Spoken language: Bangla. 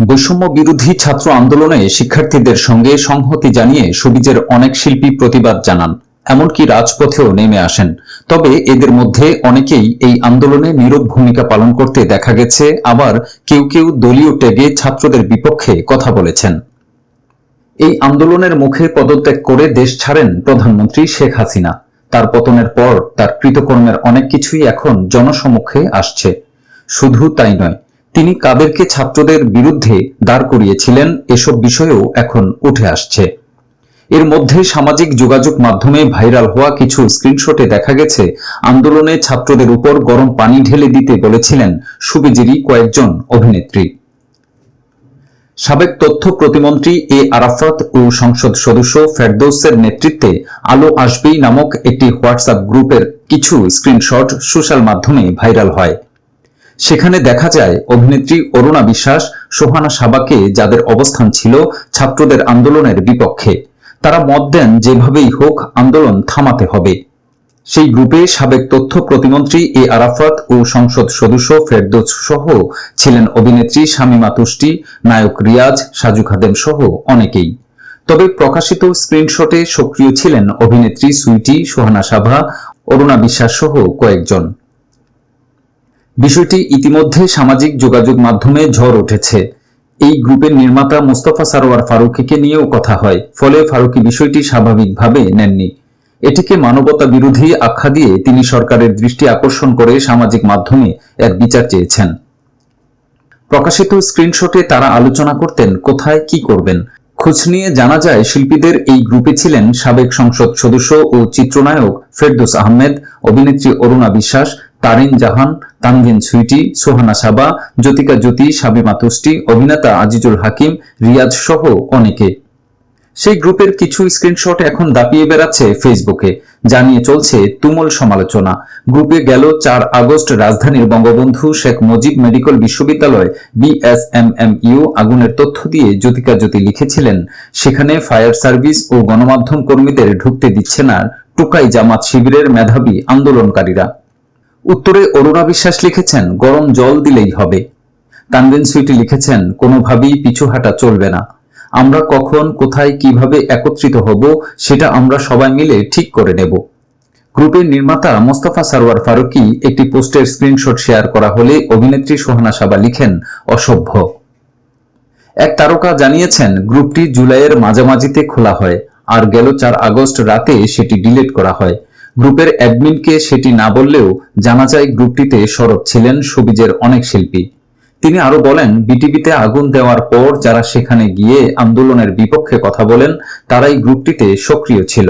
বৈষম্য বিরোধী ছাত্র আন্দোলনে শিক্ষার্থীদের সঙ্গে সংহতি জানিয়ে সবিজের অনেক শিল্পী প্রতিবাদ জানান, এমনকি রাজপথেও নেমে আসেন। তবে এদের মধ্যে অনেকেই এই আন্দোলনে নীরব ভূমিকা পালন করতে দেখা গেছে, আবার কেউ কেউ দলীয় টেগে ছাত্রদের বিপক্ষে কথা বলেছেন। এই আন্দোলনের মুখে পদত্যাগ করে দেশ ছাড়েন প্রধানমন্ত্রী শেখ হাসিনা। তার পতনের পর তার কৃতকর্মের অনেক কিছুই এখন জনসমক্ষে আসছে। শুধু তাই নয় তিনি কাদেরকে ছাত্রদের বিরুদ্ধে দাঁড় করিয়েছিলেন, এসব বিষয়েও এখন উঠে আসছে। এর মধ্যে সামাজিক যোগাযোগ মাধ্যমে ভাইরাল হওয়া কিছু স্ক্রিনশটে দেখা গেছে, আন্দোলনে ছাত্রদের উপর গরম পানি ঢেলে দিতে বলেছিলেন সুবিজেরই কয়েকজন অভিনেত্রী। সাবেক তথ্য প্রতিমন্ত্রী এ আরাফাত ও সংসদ সদস্য ফেরদৌসের নেতৃত্বে আলো আসবেই নামক একটি হোয়াটসঅ্যাপ গ্রুপের কিছু স্ক্রিনশট সোশ্যাল মাধ্যমে ভাইরাল হয়। সেখানে দেখা যায় অভিনেত্রী অরুণা বিশ্বাস সোহানা সাবাকে যাদের অবস্থান ছিল ছাত্রদের আন্দোলনের বিপক্ষে। তারা মত দেন যেভাবেই হোক আন্দোলন থামাতে হবে। সেই গ্রুপে সাবেক তথ্য প্রতিমন্ত্রী এ আরাফাত ও সংসদ সদস্য ফেরদৌস সহ ছিলেন অভিনেত্রী শামীমা তুষ্টি, নায়ক রিয়াজ, সাজু খাদেম সহ অনেকেই। তবে প্রকাশিত স্ক্রিনশটে সক্রিয় ছিলেন অভিনেত্রী সুইটি সোহানা সাভা, অরুণা বিশ্বাস সহ কয়েকজন। বিষয়টি ইতিমধ্যে সামাজিক যোগাযোগ মাধ্যমে ঝড় উঠেছে। এই গ্রুপের নির্মাতা মোস্তফা সারোয়ার ফারুকিকে নিয়েও কথা হয়, ফলে ফারুকি বিষয়টি স্বাভাবিকভাবে নেননি। এটিকে মানবতা বিরোধী আখ্যা দিয়ে তিনি সরকারের দৃষ্টি আকর্ষণ করে সামাজিক মাধ্যমে এর বিচার চেয়েছেন। প্রকাশিত স্ক্রিনশটে তারা আলোচনা করতেন, কোথায় কি করবেন? খোঁজ নিয়ে জানা যায়, শিল্পীদের এই গ্রুপে ছিলেন সাবেক সংসদ সদস্য ও চিত্রনায়ক ফেরদৌস আহমেদ, অভিনেত্রী অরুণা বিশ্বাস তারিন জাহান, তানভিন সুইটি, সোহানা সাবা, জ্যোতিকা জ্যোতি, শাবিমা তুষ্টি, অভিনেতা আজিজুল হাকিম, রিয়াজ সহ অনেকে। সেই গ্রুপের কিছু স্ক্রিনশট এখন দাপিয়ে বেড়াচ্ছে ফেসবুকে। জানিয়ে চলছে তুমুল সমালোচনা। গ্রুপে গেল চার আগস্ট রাজধানীর বঙ্গবন্ধু শেখ মুজিব মেডিকেল বিশ্ববিদ্যালয় বিএসএমএমইউ আগুনের তথ্য দিয়ে জ্যোতিকা জ্যোতি লিখেছিলেন, সেখানে ফায়ার সার্ভিস ও গণমাধ্যম কর্মীদের ঢুকতে দিচ্ছে না টুকাই জামাত শিবিরের মেধাবী আন্দোলনকারীরা। উত্তরে অরুণা বিশ্বাস লিখেছেন, গরম জল দিলেই হবে। তানবিন সুইটি লিখেছেন, কোনোভাবেই পিছু হাঁটা চলবে না। আমরা কখন, কোথায়, কীভাবে একত্রিত হব, সেটা আমরা সবাই মিলে ঠিক করে নেব। গ্রুপের নির্মাতা মোস্তফা সারোয়ার ফারুকি একটি পোস্টের স্ক্রিনশট শেয়ার করা হলে অভিনেত্রী সোহানা সাবা লিখেন, অসভ্য। এক তারকা জানিয়েছেন, গ্রুপটি জুলাইয়ের মাঝামাঝিতে খোলা হয়, আর গেল চার আগস্ট রাতে সেটি ডিলিট করা হয়। গ্রুপের অ্যাডমিনকে সেটি না বললেও জানা যায় গ্রুপটিতে সরব ছিলেন সবিজের অনেক শিল্পী। তিনি আরও বলেন, বিটিভিতে আগুন দেওয়ার পর যারা সেখানে গিয়ে আন্দোলনের বিপক্ষে কথা বলেন, তারাই গ্রুপটিতে সক্রিয় ছিল।